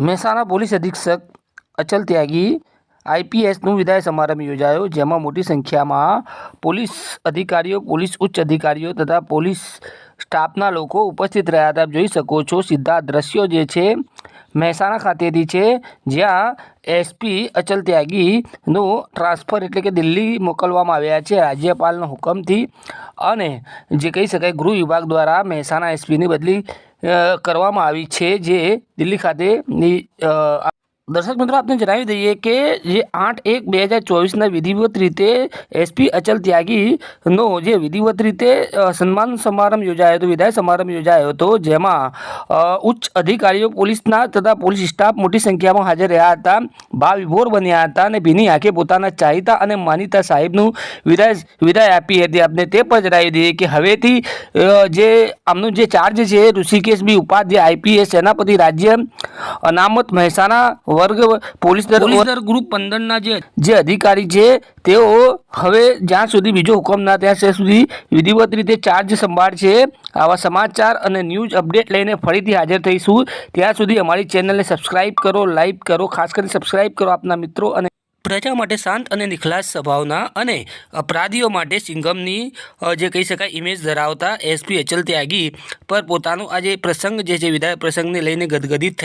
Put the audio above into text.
Mehsana police અધિક્ષક અચલ ત્યાગી આઈપીએસનું વિદાય સમારંભ યોજાયો, જેમાં મોટી સંખ્યામાં પોલીસ અધિકારીઓ, પોલીસ ઉચ્ચ અધિકારીઓ તથા પોલીસ સ્ટાફના લોકો ઉપસ્થિત રહ્યા હતા. જોઈ શકો છો સીધા દ્રશ્યો જે છે મહેસાણા ખાતેથી છે, જ્યાં એસપી અચલ ત્યાગીનું ટ્રાન્સફર એટલે કે દિલ્હી મોકલવામાં આવ્યા છે રાજ્યપાલના હુકમથી અને જે કહી શકાય ગૃહ વિભાગ દ્વારા મહેસાણા એસપીની બદલી કરવામાં આવી છે, જે દિલ્હી ખાતેની દર્શક મિત્રો, આપને જણાવી દઈએ કે જે આઠ એક બે હજાર ચોવીસના વિધિવત રીતે એસપી અચલ ત્યાગીનો જે વિધિવત રીતે સન્માન સમારંભ યોજાયો હતો, વિદાય સમારંભ યોજાયો હતો, જેમાં ઉચ્ચ અધિકારીઓ, પોલીસના તથા પોલીસ સ્ટાફ મોટી સંખ્યામાં હાજર રહ્યા હતા ભાવ વિભોર બન્યા હતા અને ભીની આંખે પોતાના ચાહિતા અને માનીતા સાહેબનું વિદાય વિદાય આપી હતી. આપને તે પણ જણાવી દઈએ કે હવેથી જે આમનું જે ચાર્જ છે, ઋષિકેશ બી ઉપાધ્યાય આઈપીએસ સેનાપતિ રાજ્ય, અનામત મહેસાણા વર્ગ પોલીસ દળ ગ્રુપ પંદરના જે જે અધિકારી છે તેઓ હવે જ્યાં સુધી બીજો હુકમ ના ત્યાં સુધી વિધિવત રીતે ચાર્જ સંભાળશે આવા સમાચાર અને ન્યૂઝ અપડેટ લઈને ફરીથી હાજર થઈશું. ત્યાં સુધી અમારી ચેનલને સબસ્ક્રાઈબ કરો લાઈક કરો ખાસ કરીને સબસ્ક્રાઈબ કરો આપના મિત્રો અને પ્રજા માટે શાંત અને નિખલાસ સ્વભાવના અને અપરાધીઓ માટે સિંઘમની જે કહી શકાય ઇમેજ ધરાવતા એસપી અચલ ત્યાગી પર પોતાનો આ જે પ્રસંગ જે છે વિદાય પ્રસંગને લઈને ગદગદિત